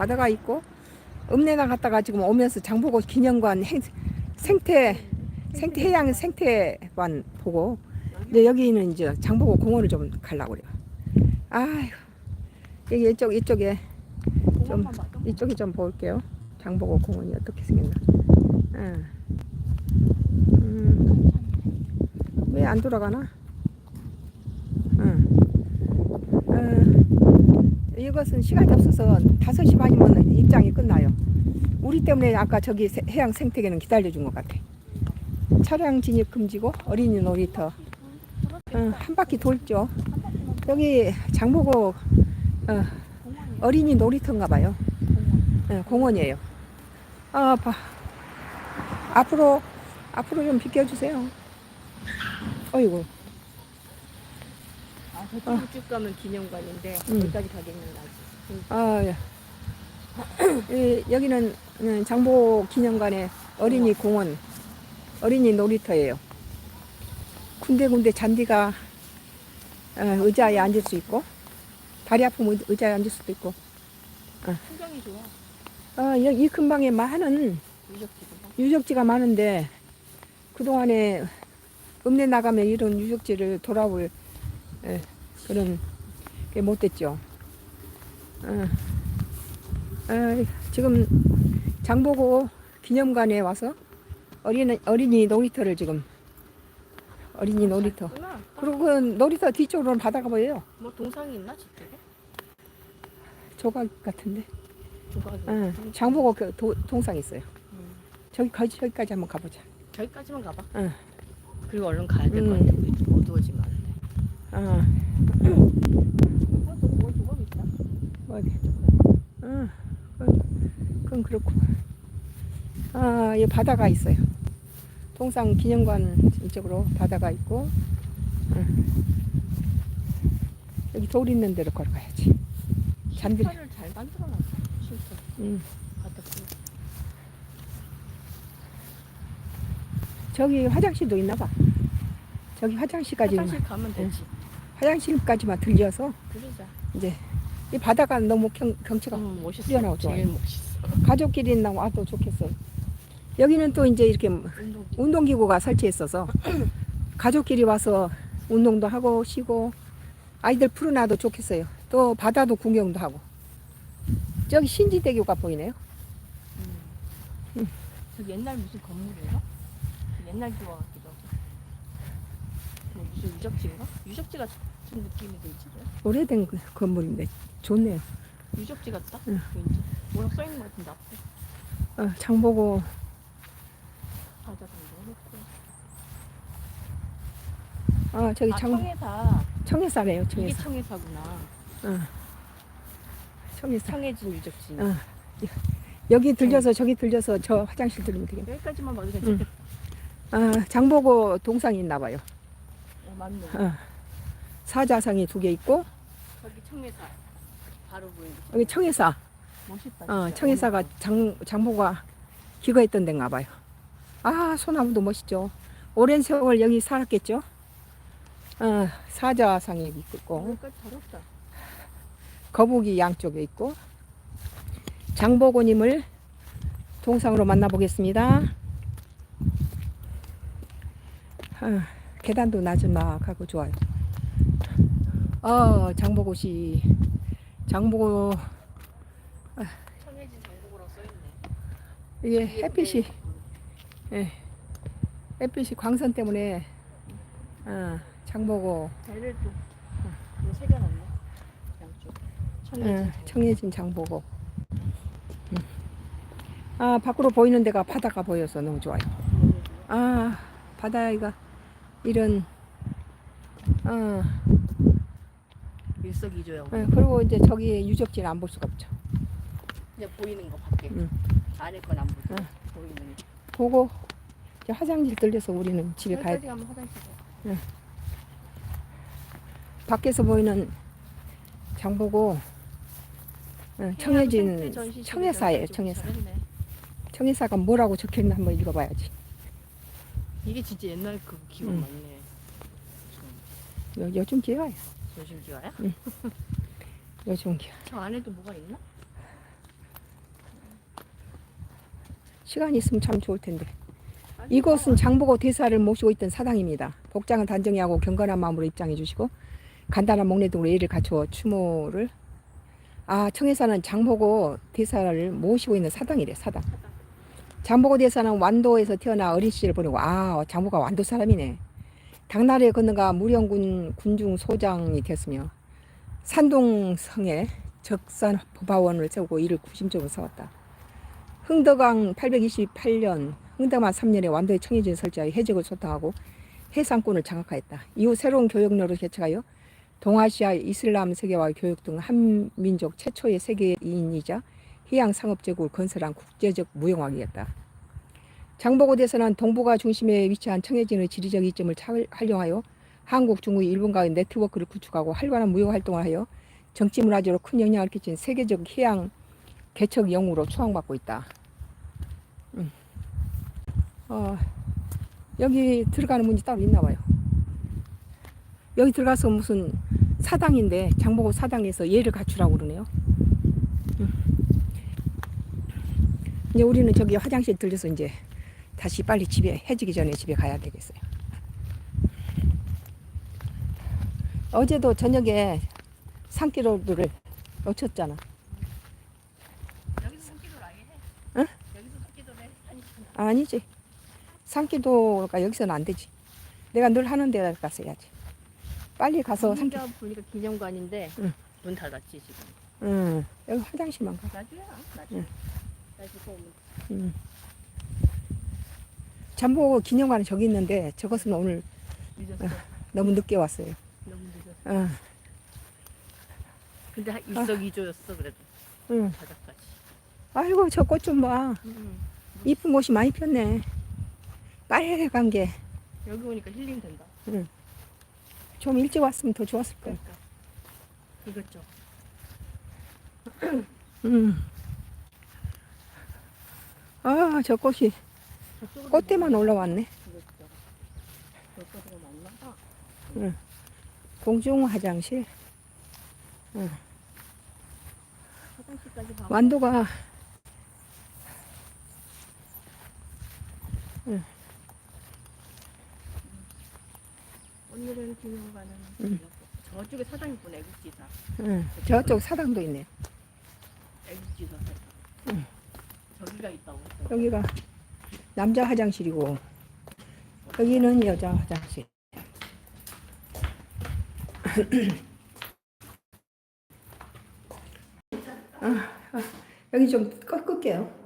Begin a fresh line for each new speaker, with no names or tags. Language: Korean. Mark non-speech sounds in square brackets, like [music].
바다가 있고 읍내나 갔다가 지금 오면서 장보고 기념관 행, 생태 생태 해양 생태관 보고 이제 여기는 이제 장보고 공원을 좀 가려고 그래요. 아휴 여기 이쪽 이쪽에 좀 이쪽에 좀 볼게요. 장보고 공원이 어떻게 생겼나. 응. 음, 왜 안 돌아가나? 응. 어, 이것은 시간이 없어서 5시 반이면 입장이 끝나요. 우리 때문에 아까 저기 세- 해양 생태계는 기다려준 것 같아. 차량 진입 금지고 어린이 놀이터 어, 한 바퀴 돌죠. 여기 장보고 어, 어린이 놀이터인가 봐요. 네, 공원이에요. 아, 봐. 앞으로 앞으로 좀 비켜주세요. 어이구.
아, 저쪽으로 쭉 가면 기념관인데
음.
여기까지 가겠는가 아직.
아, 예. [clears throat] 이, 여기는 음, 장보 기념관의 어린이 공원, 어린이 놀이터예요. 군데군데 잔디가 어, 의자에 앉을 수 있고, 다리 아프면 의- 의자에 앉을 수도 있고.
풍경이 좋아.
어, 여기 이 근방에 많은
유적지도 봐.
유적지가 많은데 그동안에 읍내 나가면 이런 유적지를 돌아볼 예, 그런 게 못 됐죠. 어, 어, 지금 장보고 기념관에 와서 어린이, 어린이 놀이터를 지금 어린이 놀이터
있구나.
그리고 그 놀이터 뒤쪽으로는 바다가 보여요.
뭐 동상이 있나 저쪽에?
조각 같은데
조각이.
어,
동-
장보고 그 도, 동상 있어요.
음.
저기 거기- 저기까지 한번 가보자.
저기까지만 가봐.
응.
그리고 얼른 가야 될것
음.
같아. 어,
어,
뭐
그건, 그렇고. 아, 이 바다가 있어요. 동상 기념관 이쪽으로 바다가 있고, 응. 여기 돌 있는 데로 걸어가야지. 잔디.
쉴터를 잘 만들어놨어. 바닥 그
저기 화장실도 있나 봐. 저기 화장실까지,
화장실 가면 되지.
화장실까지만 들려서
그러자.
이제 이 바다가 너무 경, 경치가
음, 멋있어.
뛰어나고 좋아요.
제일 멋있어.
가족끼리 나 와도 좋겠어요. 여기는 또 이제 이렇게
운동.
운동기구가 설치했어서 [clears throat] 가족끼리 와서 운동도 하고 쉬고 아이들 풀어놔도 좋겠어요. 또 바다도 구경도 하고 저기 신지대교가 보이네요.
음. 저 옛날 무슨 건물이에요? 옛날 교와 같기도 하고. 뭐 무슨 유적지인가? 유적지 같은 느낌이 들지?
오래된 그 건물인데 좋네요.
유적지 같다?
응.
왠지. 뭐라 써있는 것 같은데 앞에.
어, 장보고.
어,
저기
아,
장
청해사.
청해사래요.
이게
청해사.
청해사구나.
어. 청해사.
청해진 유적지.
어. 여기 들려서 저기 들려서 저 화장실 들리면 되겠네.
여기까지만 봐도 괜찮겠다.
아, 장보고 동상이 있나 봐요.
어, 맞네.
어. 사자상이 두 개 있고
저기 청해사. 바로 보이는.
여기 청해사.
멋있다.
어,
진짜.
청해사가 장, 장보가 기거했던 데인가 봐요. 아, 소나무도 멋있죠. 오랜 세월 여기 살았겠죠. 어, 사자상이 있고,
여기까지 더럽다.
거북이 양쪽에 있고, 장보고님을 동상으로 만나보겠습니다. 아, 계단도 나지막하고 좋아요. 어, 장보고,
청해진 정복으로 써있네.
이게 햇빛이, 예, 햇빛이 광선 때문에, 어, 장보고,
배를 또 이거 새겨놨네. 양쪽. 청해진.
어, 장보고. 음. 아, 밖으로 보이는 데가 바다가 보여서 너무 좋아요. 아, 바다가 이런, 어,
일석이조야.
어, 그리고 이제 저기 유적지는 안볼 수가 없죠.
이제 보이는 거 밖에.
음.
안에 건 안 보지.
응.
보이는 거.
보고, 이제 화장실 들려서 우리는 집에 가야
여기까지 가면 화장실. 가.
밖에서 보이는 장 보고 어, 청해진
생태 전시실이라고
청해사예요.
좀
청해사. 청해사가 뭐라고 적혀 있나 한번 읽어봐야지.
이게 진짜 옛날 그 기억
음.
맞네.
요, 요즘 기와요.
조심 기와야?
요즘 기와.
저 안에도 뭐가 있나?
시간이 있으면 참 좋을 텐데. 이곳은 장보고 대사를 모시고 있던 사당입니다. 복장은 단정히 하고 경건한 마음으로 입장해 주시고 간단한 목례등으로 예를 갖추어 추모를 아 청해사는 장보고 대사를 모시고 있는 사당이래 사당. 장보고 대사는 완도에서 태어나 어린 시절을 보내고 아 장보가 완도 사람이네. 당나라에 건너가 무령군 군중 소장이 됐으며 산동성에 적산 법화원을 세우고 이를 구심적으로 세웠다. 흥덕왕 828년 흥덕만 3년에 완도에 청해진 설자의 해적을 소탕하고 해상권을 장악하였다. 이후 새로운 교역로를 개척하여 동아시아 이슬람 세계와 교육 등 한민족 최초의 세계인이자 해양 상업제국을 건설한 국제적 무용왕이었다. 장보고대에서는 동북아 중심에 위치한 청해진의 지리적 이점을 차- 활용하여 한국, 중국, 일본과의 네트워크를 구축하고 활발한 무역 활동을 하여 정치 문화적으로 큰 영향을 끼친 세계적 해양 개척 영웅으로 추앙받고 있다. 음. 어, 여기 들어가는 문이 따로 있나 봐요. 여기 들어가서 무슨 사당인데 장보고 사당에서 예를 갖추라고 그러네요. 음. 이제 우리는 저기 화장실 들려서 이제 다시 빨리 집에 해지기 전에 집에 가야 되겠어요. 어제도 저녁에 산기로들을 놓쳤잖아.
여기서 산기도를 아예 해.
응?
여기서 해. 아니
아니지. 산기도가 여기서는 안 되지. 내가 늘 하는 데 가서 해야지. 빨리 가서 산기.
산기도 보니까 기념관인데
응.
문 닫았지 지금.
응. 여기 화장실만 가.
나중에 가. 나중에.
응.
나중에 오면
응. 잠보 기념관은 저기 있는데 저것은 오늘
늦었어.
너무 늦게 왔어요.
너무 늦었어.
응.
근데 한 일석이조였어 그래도
응.
바닥까지.
아이고 저 꽃 좀 봐.
응.
이쁜 꽃이 많이 폈네. 빨간 게.
여기 오니까 힐링 된다.
좀 일찍 왔으면 더 좋았을 거야.
그러니까 이것죠.
음. 아, 저 꽃이 꽃대만 올라왔네.
이것죠. 저쪽으로 맞나?
공중 화장실.
가.
완도가
오늘은 기념관은
응.
저쪽에 사당 있군 애국지사.
응, 저쪽 사당도 있네.
애국지사.
응.
저기가 있다고.
여기가 남자 화장실이고 여기는 여자 화장실. 아, 아, 여기 좀 꺾을게요.